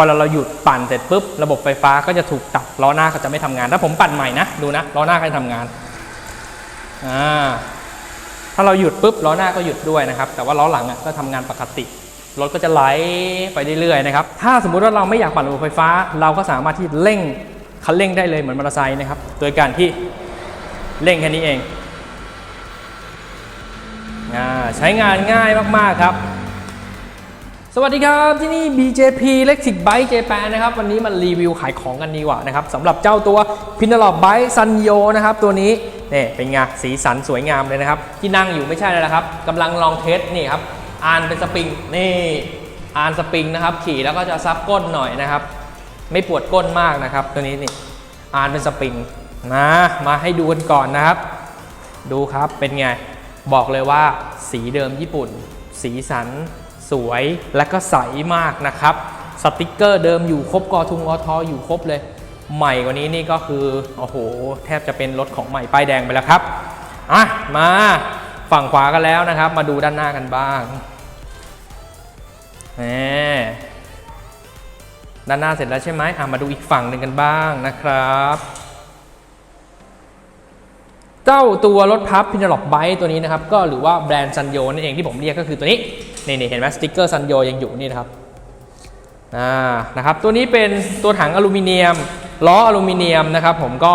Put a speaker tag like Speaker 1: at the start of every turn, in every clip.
Speaker 1: พอเราเราหยุดปั่นเสร็จปุ๊บระบบไฟฟ้าก็จะถูกตัดล้อหน้าก็จะไม่ทำงาน ถ้าผมปั่นใหม่นะดูนะล้อหน้าก็จะทำงานอ่าถ้าเราหยุดปุ๊บล้อหน้าก็หยุดด้วยนะครับ แต่ว่าล้อหลังอะก็ทำงานปกติรถก็จะไหลไปเรื่อยๆนะครับถ้าสมมุติว่าเราไม่อยากปั่นระบบไฟฟ้า เราก็สามารถที่เร่งคันเร่งได้เลยเหมือนมอเตอร์ไซค์นะครับโดยการที่เร่งแค่นี้เองอ่าใช้งานง่ายมากๆครับ วัสดีครับ ที่นี่ BJP Electric Bike Japan นะครับ วันนี้มารีวิวขายของกันดีกว่านะครับสำหรับเจ้าตัว p i n a l o p Bike Sun Yo นะครับ ตัวนี้นี่เป็นไงสีสันสวยงามเลยนะครับ ที่นั่งอยู่ไม่ใช่เลยนะครับกำลังลองเทสนี่ครับอ่านเป็นสปริงนี่อ่านสปริงนะครับ ขี่แล้วก็จะซับก้นหน่อยนะครับ ไม่ปวดก้นมากนะครับ ตัวนี้นี่อ่านเป็นสปริงนะมาให้ดูกันก่อนนะครับ ดูครับเป็นไงบอกเลยว่าสีเดิมญี่ปุ่น สีสัน สวยและก็ใสมากนะครับ สติกเกอร์เดิมอยู่ครบกอทุงอทออยู่ครบเลย ใหม่กว่านี้นี่ก็คือ โอ้โห แทบจะเป็นรถของใหม่ป้ายแดงไปแล้วครับ อะ มาฝั่งขวากันแล้วนะครับ มาดูด้านหน้ากันบ้างแหมด้านหน้าเสร็จแล้วใช่ไหมอะมาดูอีกฝั่งหนึ่งกันบ้างนะครับเจ้าตัวรถพับพิน a ล็อกไบตัวนี้นะครับ ก็หรือว่าแบรนด์ซันโยนั่นเองที่ผมเรียกก็คือตัวนี้ นี่นี่เห็นไหมสติกเกอร์ซันโยยังอยู่นี่นะครับอ่านะครับ ตัวนี้เป็นตัวถังอลูมิเนียม ล้ออลูมิเนียมนะครับ ผมก็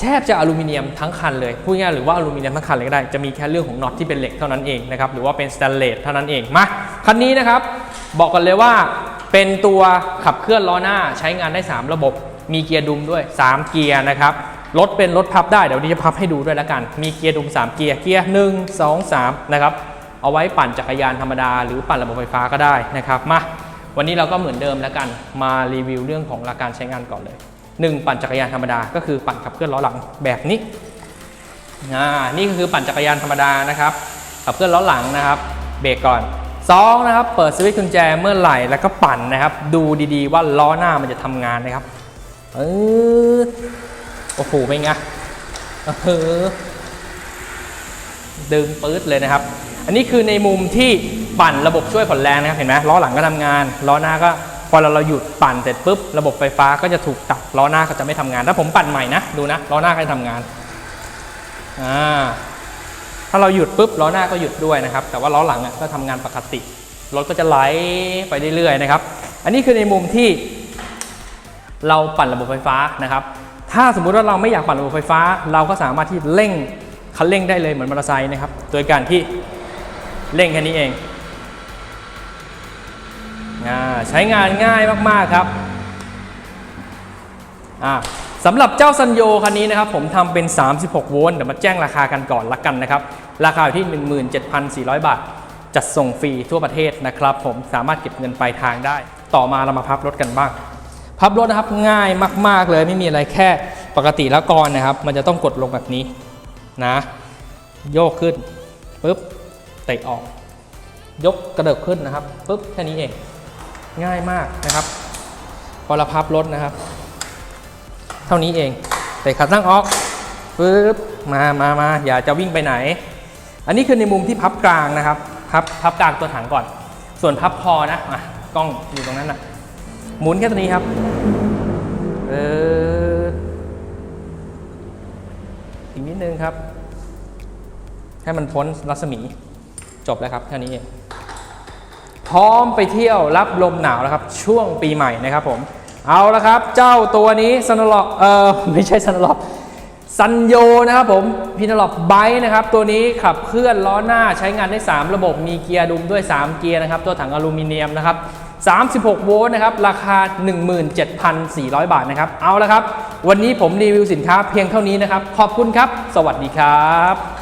Speaker 1: แทบจะอลูมิเนียมทั้งคันเลยพูดง่ายๆหรือว่าอลูมิเนียมทั้งคันเลยก็ได้จะมีแค่เรื่องของน็อตที่เป็นเหล็กเท่านั้นเองนะครับหรือว่าเป็นสแตนเลสเท่านั้นเองมาคันนี้นะครับบอกกันเลยว่าเป็นตัวขับเคลื่อนล้อหน้าใช้งานได้ 3 ระบบ มีเกียร์ดุมด้วย 3 เกียร์นะครับรถเป็นรถพับได้เดี๋ยวนี้จะพับให้ดูด้วยแล้วกัน มีเกียร์ดุม 3 เกียร์เกียร์1 2 3นะครับ เอาไว้ปั่นจักรยานธรรมดา หรือปั่นระบบไฟฟ้าก็ได้นะครับมาวันนี้เราก็เหมือนเดิมแล้วกันมารีวิวเรื่องของหลักการใช้งานก่อนเลย 1 ปั่นจักรยานธรรมดาก็คือปั่นขับเคลื่อนล้อหลังแบบนี้นี่ก็คือปั่นจักรยานธรรมดานะครับขับเคลื่อนล้อหลังนะครับ เบรกก่อนสองนะครับเปิดสวิตช์กุญแจเมื่อไหร่แล้วก็ปั่นนะครับ ดูดีๆว่าล้อหน้ามันจะทำงานนะครับเออโอ้โหเป็นไงเออดึงปื๊ดเลยนะครับ อันนี้คือในมุมที่ปั่นระบบช่วยผ่อนแรงนะครับเห็นไหมล้อหลังก็ทำงานล้อหน้าก็พอเราเราหยุดปั่นเสร็จปุ๊บระบบไฟฟ้าก็จะถูกตัดล้อหน้าก็จะไม่ทำงาน ถ้าผมปั่นใหม่นะดูนะล้อหน้าก็จะทำงานอ่าถ้าเราหยุดปุ๊บล้อหน้าก็หยุดด้วยนะครับ แต่ว่าล้อหลังอะก็ทำงานปกติรถก็จะไหลไปเรื่อยๆนะครับ อันนี้คือในมุมที่เราปั่นระบบไฟฟ้านะครับ ถ้าสมมุติว่าเราไม่อยากปั่นระบบไฟฟ้า เราก็สามารถที่เร่งคันเร่งได้เลยเหมือนมอเตอร์ไซค์นะครับ โดยการที่ เร่งแค่นี้เองอใช้งานง่ายมากๆครับสำหรับเจ้าซันโยคันนี้นะครับ ผมทำเป็น 36 โวลต์เดี๋ยวมาแจ้งราคากันก่อนละกันนะครับ ราคาอยู่ที่ 17,400 บาท จัดส่งฟรีทั่วประเทศนะครับ ผมสามารถเก็บเงินปลายทางได้ ต่อมาเรามาพับรถกันบ้าง พับรถนะครับง่ายมากๆเลยไม่มีอะไรแค่ปกติแล้วก่อนนะครับ มันจะต้องกดลงแบบนี้นะ โยกขึ้นปุ๊บ ตะออก ยกกระเดิบขึ้นนะครับปุ๊บแค่นี้เองง่ายมากนะครับ พอเราพับรถนะครับ เท่านี้เองเตะขาตั้งออกปึ๊บมามามาอย่าจะวิ่งไปไหน อันนี้คือในมุมที่พับกลางนะครับพับพับกลางตัวถังก่อน ส่วนพับคอนะมากล้องอยู่ตรงนั้นนะหมุนแค่ตัวนี้ครับเอออีกนิดนึงครับ ให้มันพ้นรัศมี จบแล้วครับแค่นี้เองพร้อมไปเที่ยวรับลมหนาวแล้วครับ ช่วงปีใหม่นะครับผม เอาละครับ เจ้าตัวนี้ซันลอกเออไม่ใช่ซันลอกซันโยนะครับผมพินลอกไบนะครับ ตัวนี้ขับเคลื่อนล้อหน้าใช้งานได้ 3 ระบบมีเกียร์ดุมด้วย 3 เกียร์นะครับ ตัวถังอลูมิเนียมนะครับ 36 โวลต์นะครับ ราคา 17,400 บาทนะครับ เอาละครับ วันนี้ผมรีวิวสินค้าเพียงเท่านี้นะครับ ขอบคุณครับ สวัสดีครับ